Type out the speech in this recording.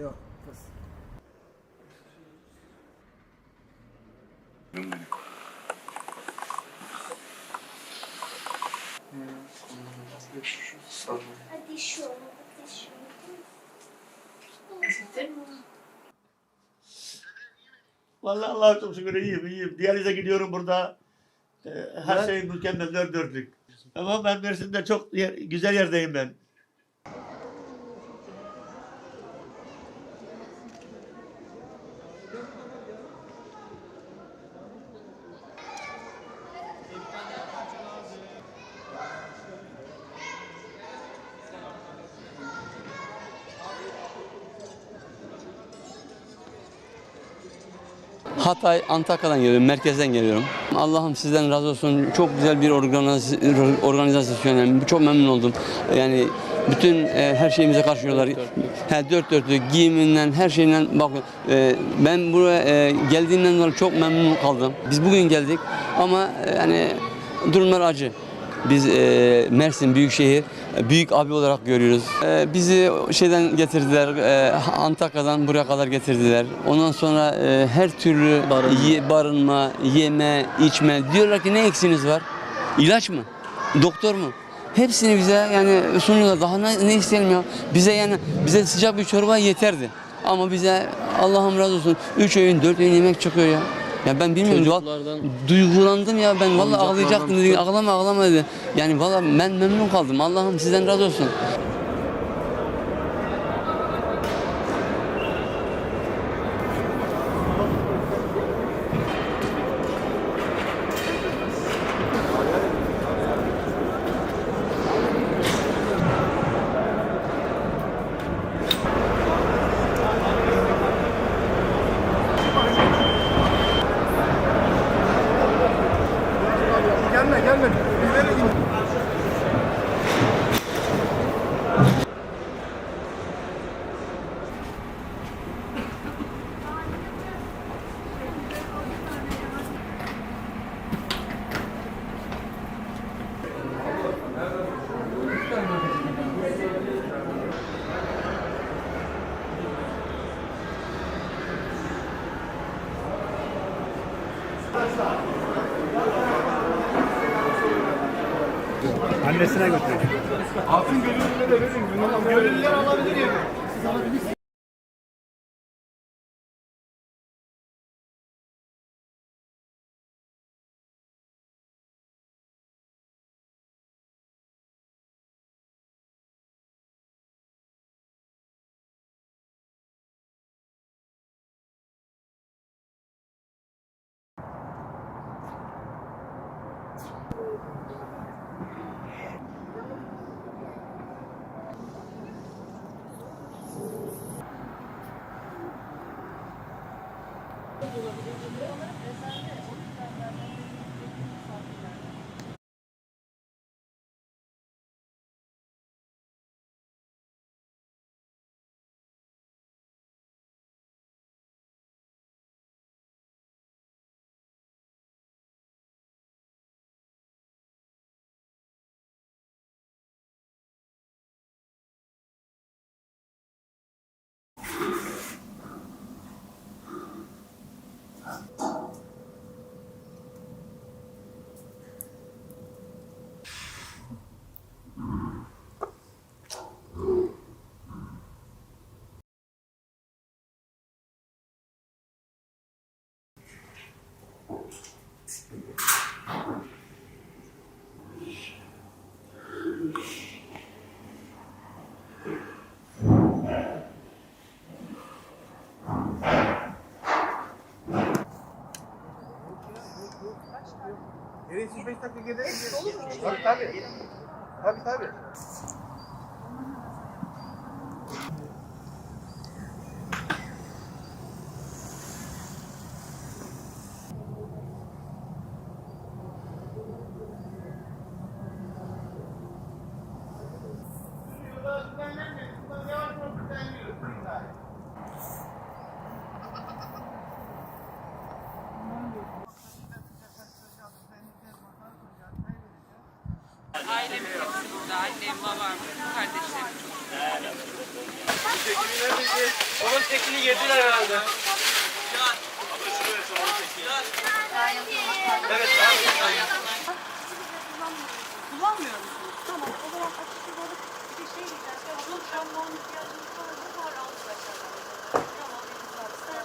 Yok kız. Hadi şu, hadi şu. Vallahi Allah'a çok şükür iyiyim, iyiyim. Diyalize gidiyorum burada. Ee, her Ben- şey mükemmel, dört dörtlük. Ama ben Mersin'de çok yer- güzel yerdeyim ben. Hatay, Antakya'dan geliyorum, merkezden geliyorum. Allah'ım sizden razı olsun. Çok güzel bir organiz- organizasyon. Çok memnun oldum. Yani bütün e, her şeyimize karşılıyorlar. He, dört dörtlük giyiminden, her şeyinden bakın. e, ben buraya e, geldiğimden dolayı çok memnun kaldım. Biz bugün geldik ama e, yani durumlar acı. Biz e, Mersin Büyükşehir büyük abi olarak görüyoruz. E, bizi şeyden getirdiler, e, Antakya'dan buraya kadar getirdiler. Ondan sonra e, her türlü ye- barınma, yeme, içme. Diyorlar ki ne eksiğiniz var? İlaç mı? Doktor mu? Hepsini bize yani sunuyorlar. Daha ne, ne isteyelim ya? Bize yani bize sıcak bir çorba yeterdi. Ama bize Allah'ım razı olsun 3 öğün 4 öğün yemek çıkıyor ya. Ya ben bilmiyorum. Çocuklardan- Duygulandım ya ben vallahi ağlayacaktım. Ağlama ağlama dedi. Yani vallahi ben memnun kaldım. Allah'ım sizden razı olsun. Annesine götürüyor. Altın gönüllülere de verin. Gönüllüler alabilir ya. Siz alabilirsiniz. Evet, siz 5 dakika geride. Tabii tabii. Tabii tabii. Ailem hepsi burada. Annem, babam, kardeşlerim. Onun tekini yediler herhalde. Evet. Kullanmıyor musunuz? Tamam. O zaman açıkçası balık bir şey diyeceğiz. Bunun şampuan ihtiyacınız var mı? Var aldık aşağıdan. Tamam. biz var. Sağ